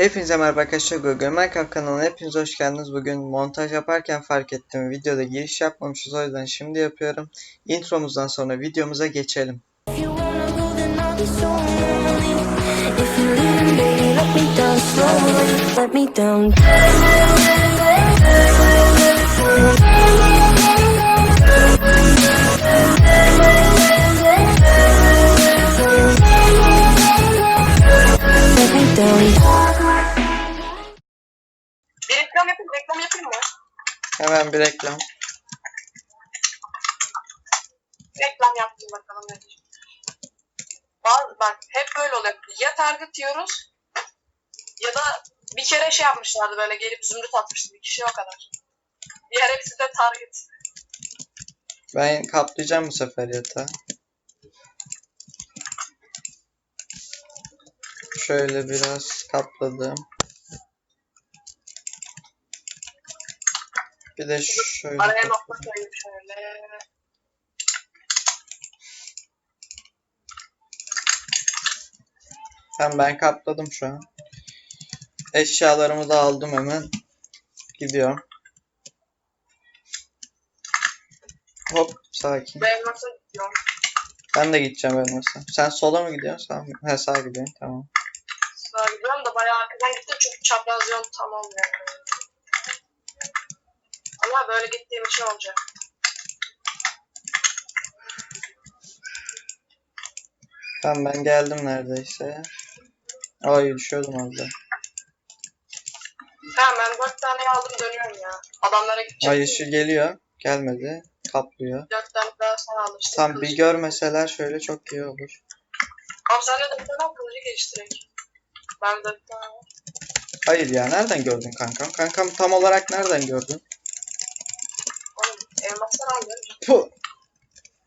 Hepinize merhaba arkadaşlar Google Minecraft kanalına hepiniz hoş geldiniz. Bugün montaj yaparken fark ettim videoda giriş yapmamışız o yüzden şimdi yapıyorum. Intromuzdan sonra videomuza geçelim. If Hemen bir reklam. Reklam yaptım bakalım ne diyecek. Bak, hep böyle oluyor. Ya target yiyoruz ya da bir kere şey yapmışlardı böyle gelip zümrüt atmıştı bir kişi o kadar. Diğer hepsi de target. Ben kaplayacağım bu sefer yatağı. Şöyle biraz kapladım. Bir de şöyle Araya nokta koyayım şöyle. Tamam ben kapladım şu an. Eşyalarımı da aldım hemen. Gidiyorum. Hop sakin. Ben nasıl gidiyorum? Ben de gideceğim elmasa. Sen sola mı gidiyorsun? Sağ mı? He sağa gidiyorsun. Tamam. Sağa gidiyorum da bayağı arkadan gittim çünkü çapraz yol tam olmuyor. Ama böyle gittiğim için olacak. Tamam ben geldim neredeyse. Ay düşüyordum az daha. Tamam ben dört tane aldım dönüyorum ya. Adamlara gidecek. Ay yeşil geliyor. Gelmedi. Kaplıyor. Dört tane daha sen alırsın. Tam bir görmeseler şöyle çok iyi olur. Abi sen de bir tane kılıcı geliştirek. Ben de bir tane. Hayır ya nereden gördün kankam? Kankam tam olarak nereden gördün? Oğlum elmaslar al ya. Puh.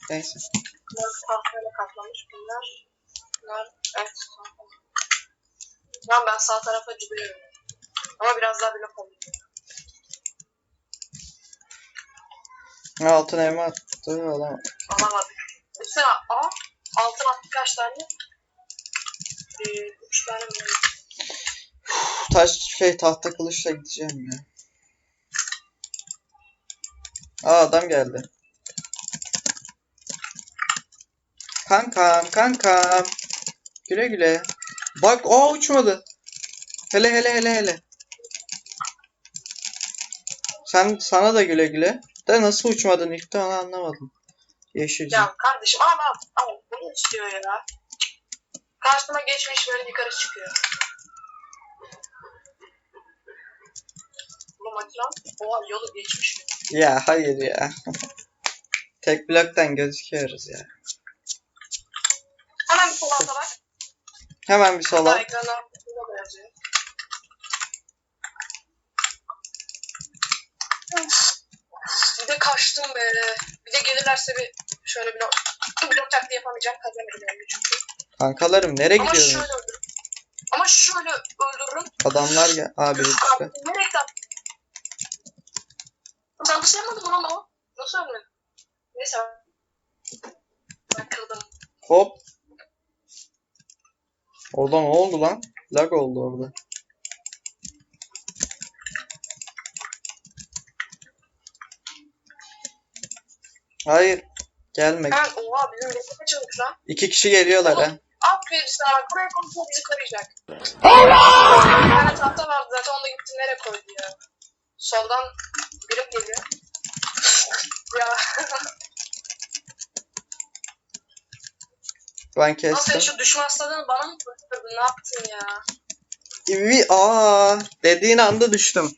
Neyse. Bunlar tahtayla kaplamış bunlar. Bunlar evet. Tamam ben sağ tarafa gidiyorum. Ama biraz daha blok alayım. Altın elma attı alamadım. Alamadık. Mesela A altın attı kaç tane? Ee, üç tane mi? Taş şey tahta kılıçla gideceğim ya. Aa adam geldi. Kankam kankam. Güle güle. Bak o uçmadı. Hele hele hele hele. Sen sana da güle güle. De nasıl uçmadın ilk de onu anlamadım. Yeşilci. Ya kardeşim al al. Bunu istiyor ya. Karşıma geçmiş böyle yukarı çıkıyor. Bu makina oha yolu geçmiş. Ya hayır ya. Tek bloktan gözüküyoruz ya. Hemen bir sola bak. Hemen bir sola. Bir de kaçtım be. Bir de gelirlerse bir şöyle bir blok, blok taktiği yapamayacağım. Kazanmayacağım çünkü. Kankalarım nereye Ama gidiyorsunuz? şöyle öldürürüm. Ama şöyle öldürürüm. Adamlar ya. Abi Abi, nereye gittin? Sen bir şey yapmadın mı lan o? Nasıl ölmedin? Neyse. Ben kırdım. Hop. Orada ne oldu lan? Lag oldu orada. Hayır. Gelme. Ben oha bizim resim açılmış lan. İki kişi geliyorlar ha. Aferin sana bak buraya koysa bizi koruyacak. Bir tane tahta vardı zaten onu da gitti nereye koydu ya. Soldan biri geliyor. ya Ben nasıl kestim. şu düşman stadını bana mı kurtardın ne yaptın ya? İvi aa dediğin anda düştüm.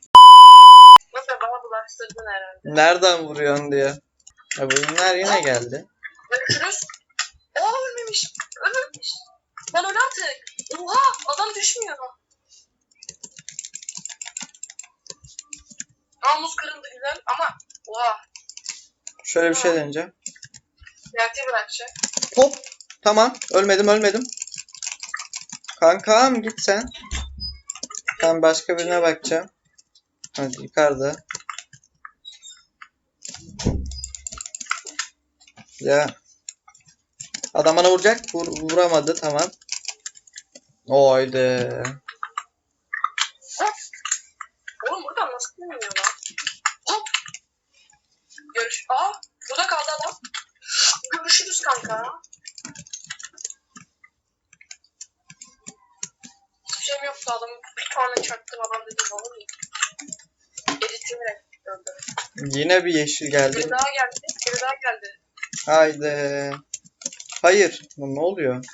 Nasıl bana bulaştırdın herhalde. Nereden vuruyorsun diye. Ya bu ünler yine geldi. Görüşürüz. Aa ölmemiş. Ölmemiş. Lan öl artık. Oha adam düşmüyor. Aa muz kırıldı güzel ama oha Şöyle bir şey deneyeceğim. reaktif bırakacak. Hop. Tamam. Ölmedim ölmedim. Kankam git sen. Ben başka birine bakacağım. Hadi yukarıda. Ya. Adam bana vuracak. Vur, vuramadı tamam. Oydu. nasıl bilmiyor lan? Görüş. Aa burada kaldı adam. Görüşürüz kanka. Hiçbir şeyim yoktu adamın bir tane çaktım adam dedim olur mu? Editimi öldü. Yine bir yeşil geldi. Biri daha geldi. Biri daha geldi. Haydi. Hayır. Bu ne oluyor?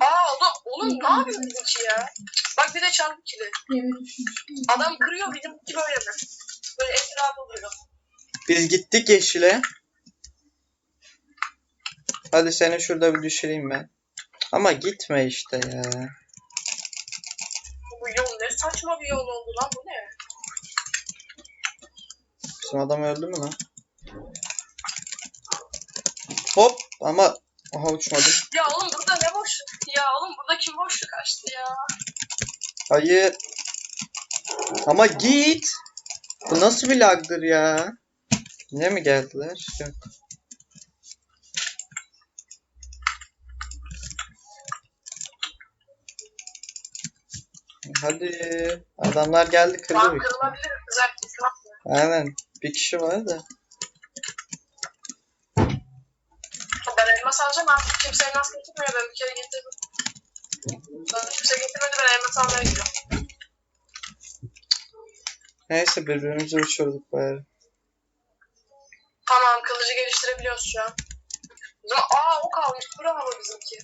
Aa oğlum, oğlum ne yapıyorsun bizimki ya? Bak bir de çarpı ikili. Adam kırıyor bizimki böyle mi? Böyle etrafı duruyor. Biz gittik yeşile. Hadi seni şurada bir düşüreyim ben. Ama gitme işte ya. Bu yol ne saçma bir yol oldu lan bu ne? Bizim adam öldü mü lan? Hop ama aha uçmadım. Ya oğlum burada ne boş? Ya oğlum burada kim boşluk açtı ya? Hayır. Ama git. Bu nasıl bir lagdır ya? Yine mi geldiler? Yok. Hadi. Adamlar geldi kırdı bir. kırmaz Aynen. Bir kişi var da. Ben elmas alacağım artık kimse elmas getirmiyor ben bir kere getirdim. Ben kimse getirmedi ben elmas almaya gidiyorum. Neyse birbirimizi uçurduk bari. Tamam kılıcı geliştirebiliyoruz şu an. Aa o kalmış bravo bizimki.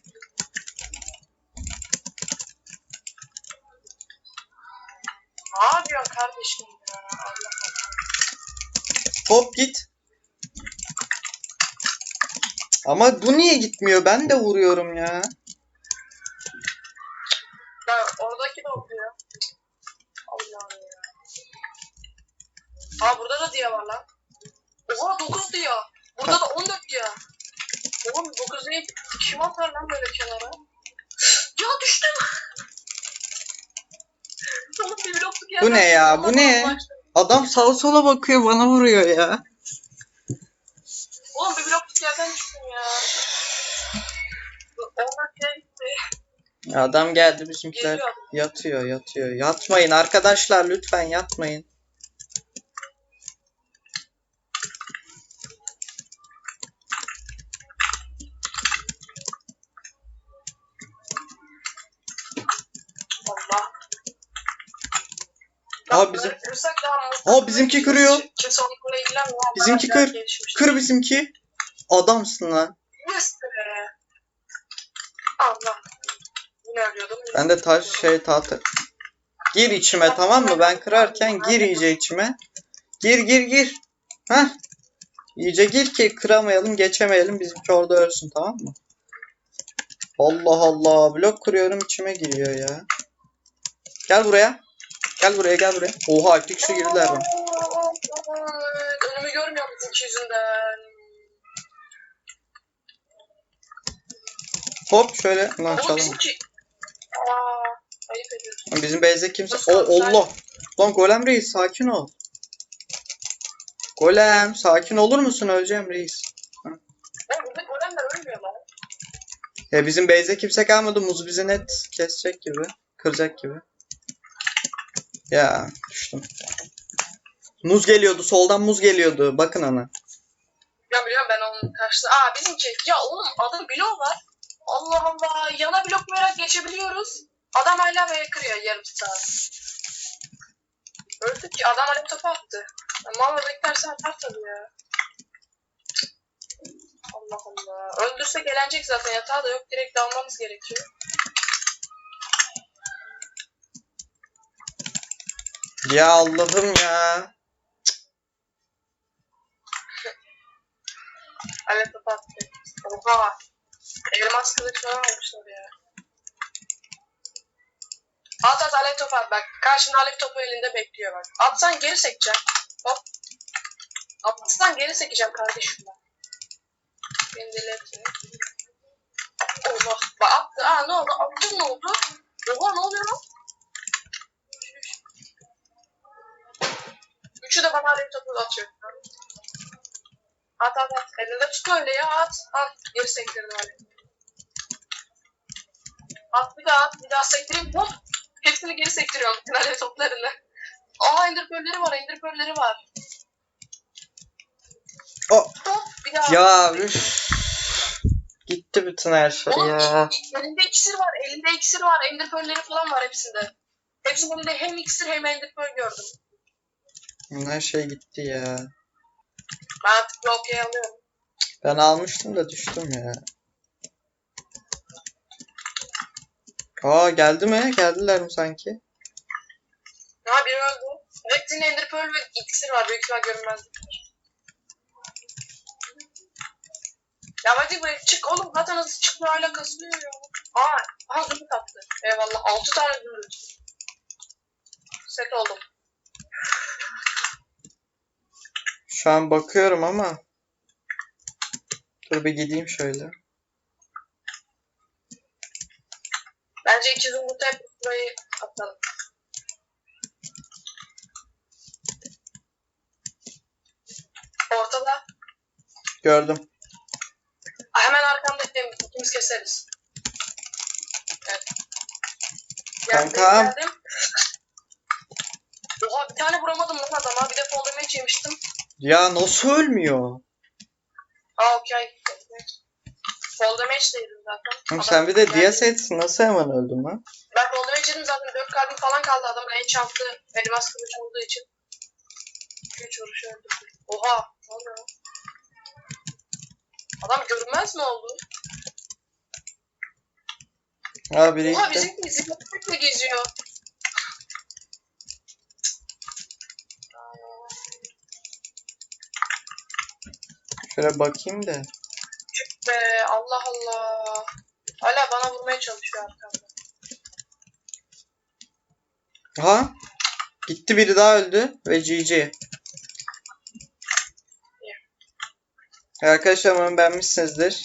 Ne yapıyorsun kardeşim ya? Allah Allah. Hop git. Ama bu niye gitmiyor? Ben de vuruyorum ya. Ya oradaki de oluyor. Allah'ım ya. Aa burada da diye var lan. Oha 9 diye. Burada da 14 diye. Oğlum 9 diye kim atar lan böyle kenara? Ya düştüm. Oğlum bir blokluk yerden Bu ne ya? Bu ne? Adam sağa sola bakıyor bana vuruyor ya. Oğlum bir blokluk yerden düştüm ya. 14 diye gitti. Adam geldi bizimkiler Geliyor. yatıyor yatıyor. Yatmayın arkadaşlar lütfen yatmayın. Allah. Bak, bizim- daha. Aa, bizimki kırıyor. Kimse onunla ilgilenmiyor. ama Bizimki kır. gelişmiş. Kır bizimki. Adamsın lan. Yes be. Allah. Yine. Ben de taş şey tahta. Gir içime tamam mı? Ben kırarken gir iyice içime. Gir gir gir. Heh. İyice gir ki kıramayalım geçemeyelim bizimki orada ölsün tamam mı? Allah Allah blok kırıyorum içime giriyor ya. Gel buraya. Gel buraya gel buraya. Oha iki kişi girdiler bana. Önümü görmüyorum bizimki yüzünden. Hop şöyle. Lan Oğlum bizimki... Aa, ayıp ediyorsun. Bizim base'de kimse... O Allah. Lan Golem reis sakin ol. Golem sakin olur musun? Öleceğim reis. Oğlum burada golemler ölmüyor lan. Ya bizim base'de kimse kalmadı. Muz bizi net kesecek gibi. Kıracak gibi. Ya düştüm. Muz geliyordu. Soldan muz geliyordu. Bakın ana. Ya biliyorum ben onun karşısında. Aa bizimki. Ya oğlum adım blok var. Allah Allah. Yana blok koyarak geçebiliyoruz. Adam hala B'ye kırıyor yarım saat. Öldük ki adam alev topu attı. Malla beklerse atar ya. Allah Allah. Öldürse gelecek zaten yatağı da yok. Direkt dalmamız gerekiyor. Ya Allah'ım ya. Alev topu attı. Oha. Elmas kılıç falan olmuşlar ya. At at alev topu at bak. Karşında alev topu elinde bekliyor bak. Atsan geri sekeceğim. Hop. Atsan geri sekeceğim kardeşim ben. Beni deli. Allah. Bak attı. Aa ne oldu? Attın ne oldu? Oha ne oluyor lan? Üçü de bana alev topu atıyor. At at at. Elinde tut öyle ya at. At. Geri sektirdim öyle. At bir daha at. Bir daha sektireyim. Hop. Hepsini geri sektiriyorum. Alev toplarını. Aa ender pearl'leri var ender pearl'leri var. O- Hop bir daha. Ya üf. Gitti bütün her şey ya. Elinde iksir var, elinde iksir var, ender pearl'leri falan var hepsinde. Hepsinin elinde hem iksir hem ender pearl gördüm. Her şey gitti ya. Ben artık bir okey alıyorum. Ben almıştım da düştüm ya. Aa geldi mi? Geldiler mi sanki? Ha biri öldü. Hepsinin ender pearl ve iksir var. Büyük ihtimal görünmezlik. Ya hadi be çık oğlum zaten hızlı çıkma hala kasılıyor ya. Aa, aha zümrüt attı. Eyvallah 6 tane zümrüt. Set oldum. Şu an bakıyorum ama. Dur bir gideyim şöyle. Bence iki zümrüt hep burayı atalım. Ortada. Gördüm. Hemen arkanda ikimiz keseriz. Evet. Geldim, Kankam. geldim. Oha bir tane vuramadım lan adama. Bir de damage yemiştim. Ya nasıl ölmüyor? Aa okey. Fall damage de yedim zaten. Oğlum Adam sen bir de. DS etsin nasıl hemen öldün lan? Ben fall damage zaten. 4 kalbim falan kaldı adamın en şanslı elmas kılıç olduğu için. 3 vuruş öldürdü. Oha. Ne oluyor? Adam görünmez mi oldu? Aa biri Oha gitti. bizimki zikretle geziyor. Şöyle bakayım da. Be Allah Allah. Hala bana vurmaya çalışıyor arkamda. Aha. Gitti biri daha öldü ve GG. Arkadaşlar umarım beğenmişsinizdir.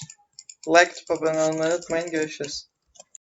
Like atıp abone olmayı unutmayın. Görüşürüz.